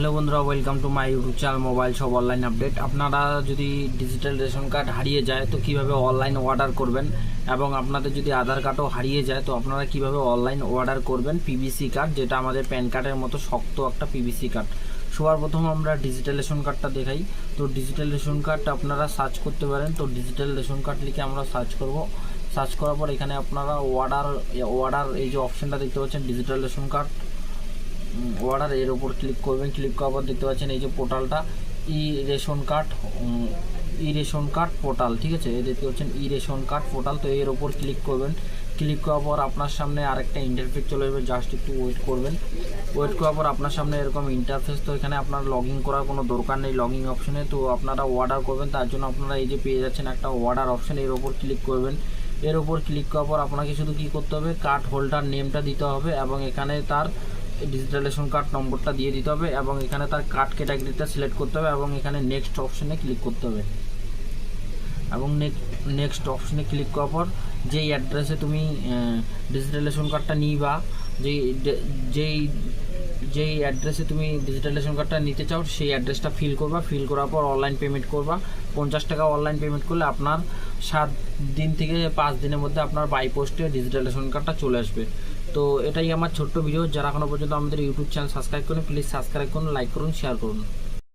Hello বন্ধুরা welcome to my YouTube channel mobile সব online update আপনারা যদি ডিজিটাল রেশন কার্ড হারিয়ে যায়, তো কীভাবে অনলাইন অর্ডার করবেন? এবং আপনাদের যদি আধার কার্ডও হারিয়ে যায়, তো আপনারা কীভাবে অনলাইন অর্ডার করবেন? পিভিসি কার্ড যেটা আমাদের প্যান কার্ডের মতো শক্ত একটা পিভিসি কার্ড সবার প্রথম আমরা ডিজিটাল রেশন কার্ডটা দেখাই। তো ডিজিটাল রেশন কার্ড আপনারা সার্চ করতে পারেন। তো ডিজিটাল রেশন কার্ড লিখে আমরা সার্চ করব। সার্চ করার পর এখানে আপনারা অর্ডার অর্ডার এই যে অপশনটা দেখতে পাচ্ছেন ডিজিটাল রেশন কার্ড অর্ডার এর উপর ক্লিক করবেন ক্লিক করার পর দেখতে পাচ্ছেন এই যে পোর্টালটা e ration card e ration card portal ঠিক আছে? দেখতে পাচ্ছেন ই রেশন কার্ড পোর্টাল তো এর উপর ক্লিক করবেন। ক্লিক করার পর আপনার সামনে আরেকটা ইন্টারফেস চলে যাবে জাস্ট একটু ওয়েট করবেন। ওয়েট করার পর আপনার সামনে এরকম ইন্টারফেস তো এখানে আপনার লগ ইন করার কোনো দরকার নেই লগ ইন অপশনে তো আপনারা অর্ডার করবেন। তার জন্য আপনারা এই যে পেয়ে যাচ্ছেন একটা অর্ডার অপশন এর উপর ক্লিক করবেন। এর উপর ক্লিক করার পর আপনাকে শুধু কী করতে হবে? কার্ড হোল্ডার নেমটা দিতে হবে এবং এখানে তার ডিজিটাল রেশন কার্ড নম্বরটা দিয়ে দিতে হবে এবং এখানে তার কার্ড ক্যাটাগরিটা সিলেক্ট করতে হবে এবং এখানে নেক্সট অপশনে ক্লিক করতে হবে। এবং নেক্সট অপশনে ক্লিক করার পর যেই অ্যাড্রেসে তুমি ডিজিটাল রেশন কার্ডটা নিবা, যেই যেই যেই অ্যাড্রেসে তুমি ডিজিটাল রেশন কার্ডটা নিতে চাও, সেই অ্যাড্রেসটা ফিল করবা। ফিল করার পর অনলাইন পেমেন্ট করবা। পঞ্চাশ টাকা অনলাইন পেমেন্ট করলে আপনার সাত দিন থেকে পাঁচ দিনের মধ্যে আপনার বাই পোস্টে ডিজিটাল রেশন কার্ডটা চলে আসবে। তো এটাই আমার ছোট্ট ভিডিও যারা এখনও পর্যন্ত আমাদের ইউটিউব চ্যানেল সাবস্ক্রাইব করুন প্লিজ সাবস্ক্রাইব করুন লাইক করুন শেয়ার করুন।